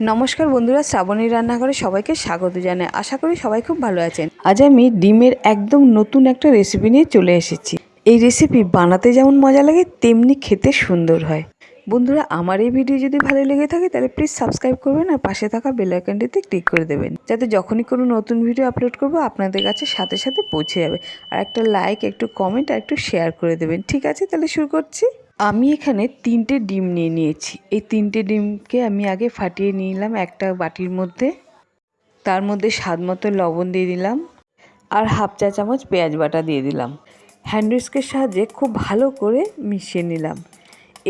নমস্কার বন্ধুরা, শ্রাবণী রান্নাঘরে সবাইকে স্বাগত জানাই। আশা করি সবাই খুব ভালো আছেন। আজ আমি ডিমের একদম নতুন একটা রেসিপি নিয়ে চলে এসেছি। এই রেসিপি বানাতে যেমন মজা লাগে, তেমনি খেতে সুন্দর হয়। বন্ধুরা, আমার এই ভিডিও যদি ভালো লেগে থাকে, তাহলে প্লিজ সাবস্ক্রাইব করবেন আর পাশে থাকা বেল আইকনটিতে ক্লিক করে দেবেন। যাতে যখনই কোনো নতুন ভিডিও আপলোড করব, আপনাদের কাছে সাথে সাথে পৌঁছে যাবে। আর একটা লাইক একটু কমেন্ট আর একটু শেয়ার করে দেবেন। ঠিক আছে, তাহলে শুরু করছি। আমি এখানে তিনটে ডিম নিয়ে নিয়েছি। এই তিনটে ডিমকে আমি আগে ফাটিয়ে নিলাম একটা বাটির মধ্যে। তার মধ্যে স্বাদ মতো লবণ দিয়ে দিলাম আর হাফ চা চামচ পেঁয়াজ বাটা দিয়ে দিলাম। হ্যান্ড উইস্কের সাহায্যে খুব ভালো করে মিশিয়ে নিলাম।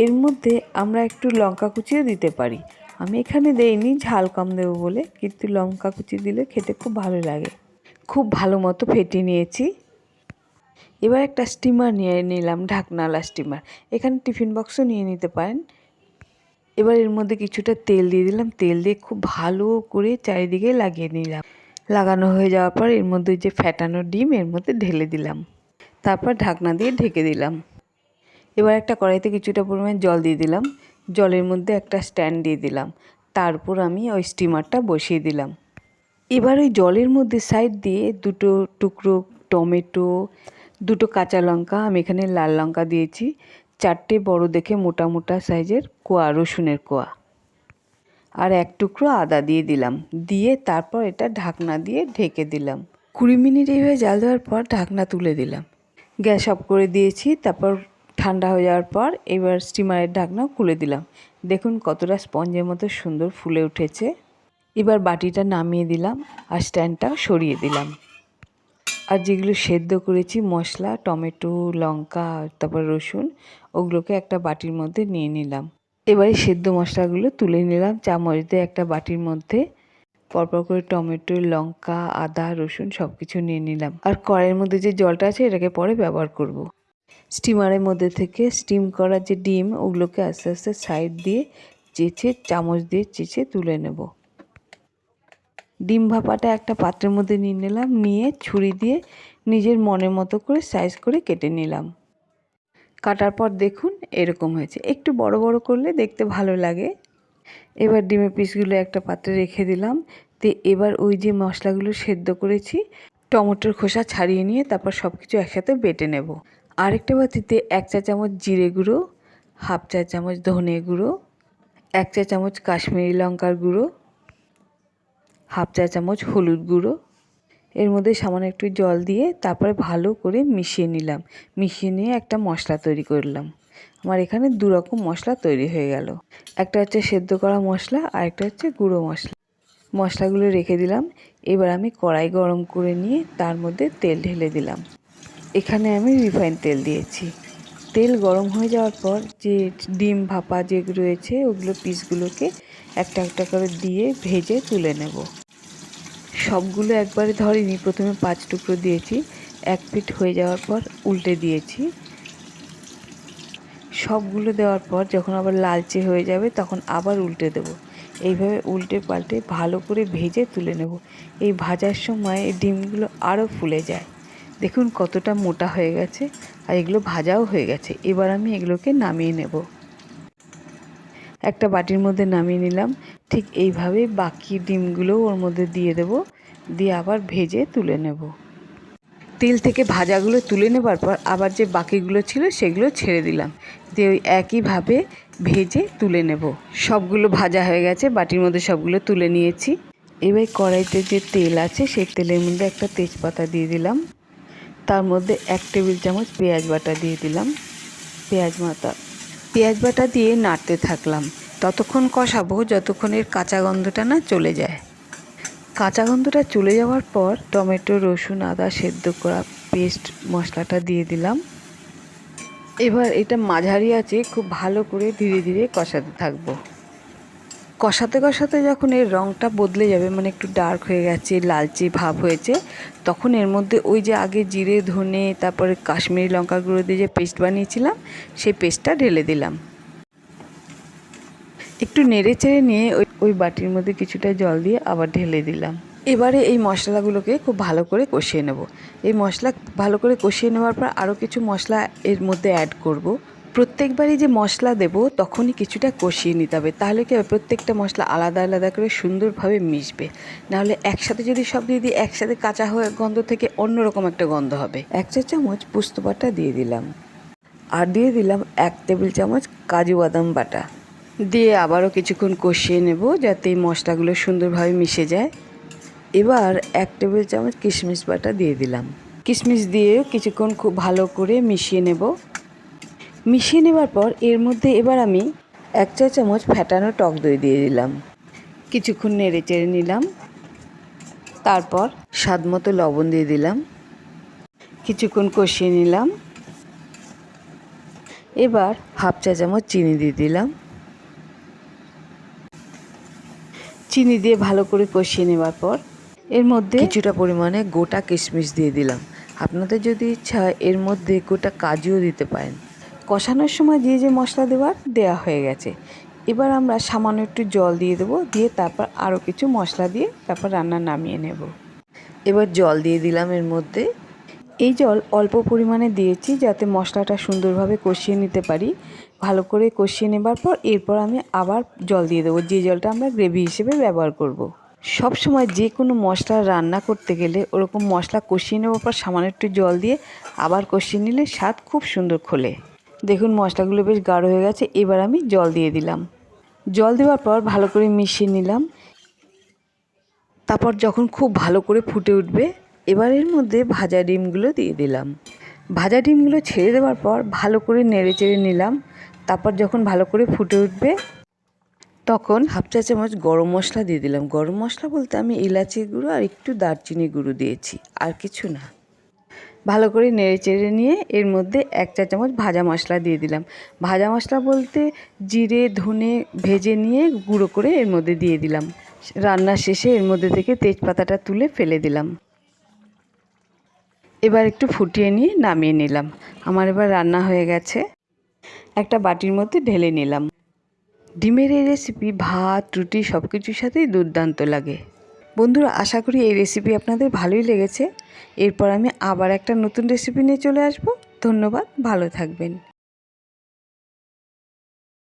এর মধ্যে আমরা একটু লঙ্কা কুচিও দিতে পারি। আমি এখানে দেইনি, ঝাল কম দেবো বলে, কিন্তু লঙ্কা কুচি দিলে খেতে খুব ভালো লাগে। খুব ভালো মতো ফেটিয়ে নিয়েছি। এবার একটা স্টিমার নিয়ে নিলাম ঢাকনালা স্টিমার এখানে টিফিন বক্সও নিয়ে নিতে পারেন। এবার এর মধ্যে কিছুটা তেল দিয়ে দিলাম। তেল দিয়ে খুব ভালো করে চারিদিকে লাগিয়ে নিলাম। লাগানো হয়ে যাওয়ার পর এর মধ্যে যে ফ্যাটানো ডিম, এর মধ্যে ঢেলে দিলাম। তারপর ঢাকনা দিয়ে ঢেকে দিলাম। এবার একটা কড়াইতে কিছুটা পরিমাণ জল দিয়ে দিলাম। জলের মধ্যে একটা স্ট্যান্ড দিয়ে দিলাম। তারপর আমি ওই স্টিমারটা বসিয়ে দিলাম। এবার ওই জলের মধ্যে সাইড দিয়ে দুটো টুকরো টমেটো দুটো কাঁচা লঙ্কা, আমি এখানে লাল লঙ্কা দিয়েছি। চারটে বড় দেখে মোটা মোটা সাইজের কোয়া, রসুনের কোয়া। আর এক টুকরো আদা দিয়ে দিলাম। দিয়ে তারপর এটা ঢাকনা দিয়ে ঢেকে দিলাম। কুড়ি মিনিট এইভাবে জাল দেওয়ার পর ঢাকনা তুলে দিলাম। গ্যাস অফ করে দিয়েছি, তারপর ঠান্ডা হয়ে যাওয়ার পর এবার স্টিমারের ঢাকনা খুলে দিলাম। দেখুন কতটা স্পঞ্জের মতো সুন্দর ফুলে উঠেছে। এবার বাটিটা নামিয়ে দিলাম আর স্ট্যান্ডটাও সরিয়ে দিলাম। আর যেগুলো সেদ্ধ করেছি, মশলা, টমেটো, লঙ্কা, তারপর রসুন, ওগুলোকে একটা বাটির মধ্যে নিয়ে নিলাম। এবারে সেদ্ধ মশলাগুলো তুলে নিলাম, চামচ দিয়ে একটা বাটির মধ্যে। পরপর করে টমেটো, লঙ্কা, আদা, রসুন সব কিছু নিয়ে নিলাম। আর কড়াইয়ের মধ্যে যে জলটা আছে, এটাকে পরে ব্যবহার করব। স্টিমারের মধ্যে থেকে স্টিম করা যে ডিম, ওগুলোকে আস্তে আস্তে সাইড দিয়ে চেঁচে, চামচ দিয়ে চেঁচে তুলে নেব। ডিম ভাপাটা একটা পাত্রের মধ্যে নিয়ে নিলাম, নিয়ে ছুরি দিয়ে নিজের মনের মতো করে সাইজ করে কেটে নিলাম। কাটার পর দেখুন এরকম হয়েছে। একটু বড় বড় করলে দেখতে ভালো লাগে। এবার ডিমের পিসগুলো একটা পাত্রে রেখে দিলাম। তো এবার ওই যে মশলাগুলো সেদ্ধ করেছি, টমেটোর খোসা ছাড়িয়ে নিয়ে তারপর সব কিছু একসাথে বেটে নেব। আরেকটা বাটিতে এক চা চামচ জিরে গুঁড়ো, হাফ চা চামচ ধনে গুঁড়ো, এক চা চামচ কাশ্মীরি লঙ্কার গুঁড়ো হাফ চা চামচ হলুদ গুঁড়ো। এর মধ্যে সামান্য একটু জল দিয়ে তারপরে ভালো করে মিশিয়ে নিলাম। মিশিয়ে নিয়ে একটা মশলা তৈরি করলাম। আমার এখানে দু রকম মশলা তৈরি হয়ে গেল। একটা হচ্ছে সেদ্ধ করা মশলা আর একটা হচ্ছে গুঁড়ো মশলা। মশলাগুলো রেখে দিলাম। এবার আমি কড়াই গরম করে নিয়ে তার মধ্যে তেল ঢেলে দিলাম। এখানে আমি রিফাইন তেল দিয়েছি। তেল গরম হয়ে যাওয়ার পর যে ডিম ভাপা যে রয়েছে, ওগুলো পিসগুলোকে একটা একটা করে দিয়ে ভেজে তুলে নেব। সবগুলো একবারে ধরিনি, প্রথমে পাঁচ টুকরো দিয়েছি। এক পিঠ হয়ে যাওয়ার পর উল্টে দিয়েছি। সবগুলো দেওয়ার পর যখন আবার লালচে হয়ে যাবে, তখন আবার উল্টে দেব। এইভাবে উল্টে পাল্টে ভালো করে ভেজে তুলে নেব। এই ভাজার সময় ডিমগুলো আরও ফুলে যায়। দেখুন কতটা মোটা হয়ে গেছে, আর এগুলো ভাজাও হয়ে গেছে। এবার আমি এগুলোকে নামিয়ে নেব। একটা বাটির মধ্যে নামিয়ে নিলাম। ঠিক এইভাবে বাকি ডিমগুলো ওর মধ্যে দিয়ে দেব। দিয়ে আবার ভেজে তুলে নেব। তেল থেকে ভাজাগুলো তুলে নেবার পর আবার যে বাকিগুলো ছিল সেগুলো ছেড়ে দিলাম। দিয়ে ওই একইভাবে ভেজে তুলে নেব। সবগুলো ভাজা হয়ে গেছে, বাটির মধ্যে সবগুলো তুলে নিয়েছি। এবার কড়াইতে যে তেল আছে, সেই তেলের মধ্যে একটা তেজপাতা দিয়ে দিলাম। তার মধ্যে এক টেবিল চামচ পেঁয়াজ বাটা দিয়ে দিলাম। পেঁয়াজ মাতা পেঁয়াজ বাটা দিয়ে নাড়তে থাকলাম। ততক্ষণ কষাবো যতক্ষণ এর কাঁচা গন্ধটা না চলে যায়। কাঁচা গন্ধটা চলে যাওয়ার পর টমেটো, রসুন, আদা সেদ্ধ করা পেস্ট মশলাটা দিয়ে দিলাম। এবার এটা মাঝারি আছে খুব ভালো করে ধীরে ধীরে কষাতে থাকব। কষাতে কষাতে যখন এর রঙটা বদলে যাবে মানে একটু ডার্ক হয়ে গেছে, লালচে ভাব হয়েছে, তখন এর মধ্যে ওই যে আগে জিরে, ধনে, তারপরে কাশ্মীরি লঙ্কা গুঁড়ো দিয়ে যে পেস্ট বানিয়েছিলাম, সেই পেস্টটা ঢেলে দিলাম। একটু নেড়ে চেড়ে নিয়ে ওই ওই বাটির মধ্যে কিছুটা জল দিয়ে আবার ঢেলে দিলাম। এবারে এই মশলাগুলোকে খুব ভালো করে কষিয়ে নেব। এই মশলা ভালো করে কষিয়ে নেওয়ার পর আরও কিছু মশলা এর মধ্যে অ্যাড করব। প্রত্যেকবারই যে মশলা দেব, তখনই কিছুটা কষিয়ে নিতে হবে। তাহলে কি প্রত্যেকটা মশলা আলাদা আলাদা করে সুন্দরভাবে মিশবে। নাহলে একসাথে যদি সব দিয়ে দিই, একসাথে কাঁচা হয়ে গন্ধ থেকে অন্যরকম একটা গন্ধ হবে। এক চা চামচ পোস্ত বাটা দিয়ে দিলাম। আর দিয়ে দিলাম এক টেবিল চামচ কাজু বাদাম বাটা। দিয়ে আবারও কিছুক্ষণ কষিয়ে নেব যাতে এই মশলাগুলো সুন্দরভাবে মিশে যায়। এবার এক টেবিল চামচ কিশমিশ বাটা দিয়ে দিলাম। কিশমিশ দিয়ে কিছুক্ষণ খুব ভালো করে মিশিয়ে নেব। মিশিয়ে নেবার পর এর মধ্যে এবার আমি এক চা চামচ ফ্যাটানো টক দই দিয়ে দিলাম। কিছুক্ষণ নেড়ে চেড়ে নিলাম। তারপর স্বাদ মতো লবণ দিয়ে দিলাম। কিছুক্ষণ কষিয়ে নিলাম। এবার হাফ চা চামচ চিনি দিয়ে দিলাম। চিনি দিয়ে ভালো করে কষিয়ে নেবার পর এর মধ্যে কিছুটা পরিমাণে গোটা কিশমিশ দিয়ে দিলাম। আপনাদের যদি ইচ্ছা এর মধ্যে গোটা কাজুও দিতে পারেন। কষানোর সময় যে যে মশলা দেওয়ার দেওয়া হয়ে গেছে। এবার আমরা সামান্য একটু জল দিয়ে দেবো, দিয়ে তারপর আরও কিছু মশলা দিয়ে তারপর রান্না নামিয়ে নেব। এবার জল দিয়ে দিলাম এর মধ্যে। এই জল অল্প পরিমাণে দিয়েছি যাতে মশলাটা সুন্দরভাবে কষিয়ে নিতে পারি। ভালো করে কষিয়ে নেবার পর এরপর আমি আবার জল দিয়ে দেবো, যে জলটা আমরা গ্রেভি হিসেবে ব্যবহার করব। সব সময় যে কোনো মশলা রান্না করতে গেলে ওরকম মশলা কষিয়ে নেওয়ার পর সামান্য একটু জল দিয়ে আবার কষিয়ে নিলে স্বাদ খুব সুন্দর খোলে। দেখুন মশলাগুলো বেশ গাঢ় হয়ে গেছে, এবার আমি জল দিয়ে দিলাম। জল দেওয়ার পর ভালো করে মিশিয়ে নিলাম। তারপর যখন খুব ভালো করে ফুটে উঠবে, এবার এর মধ্যে ভাজা ডিমগুলো দিয়ে দিলাম। ভাজা ডিমগুলো ছেড়ে দেওয়ার পর ভালো করে নেড়ে চেড়ে নিলাম। তারপর যখন ভালো করে ফুটে উঠবে, তখন হাফ চা চামচ গরম মশলা দিয়ে দিলাম। গরম মশলা বলতে আমি এলাচি গুঁড়ো আর একটু দারচিনি গুঁড়ো দিয়েছি, আর কিছু না। ভালো করে নেড়ে চেড়ে নিয়ে এর মধ্যে এক চা চামচ ভাজা মশলা দিয়ে দিলাম। ভাজা মশলা বলতে জিরে, ধনে ভেজে নিয়ে গুঁড়ো করে এর মধ্যে দিয়ে দিলাম। রান্না শেষে এর মধ্যে থেকে তেজপাতাটা তুলে ফেলে দিলাম। এবার একটু ফুটিয়ে নিয়ে নামিয়ে নিলাম। আমার এবার রান্না হয়ে গেছে। একটা বাটির মধ্যে ঢেলে নিলাম। ডিমের এই রেসিপি ভাত, রুটি সব কিছুর সাথেই দুর্দান্ত লাগে। বন্ধুরা, আশা করি এই রেসিপি আপনাদের ভালোই লেগেছে। এরপর আমি আবার একটা নতুন রেসিপি নিয়ে চলে আসব। ধন্যবাদ, ভালো থাকবেন।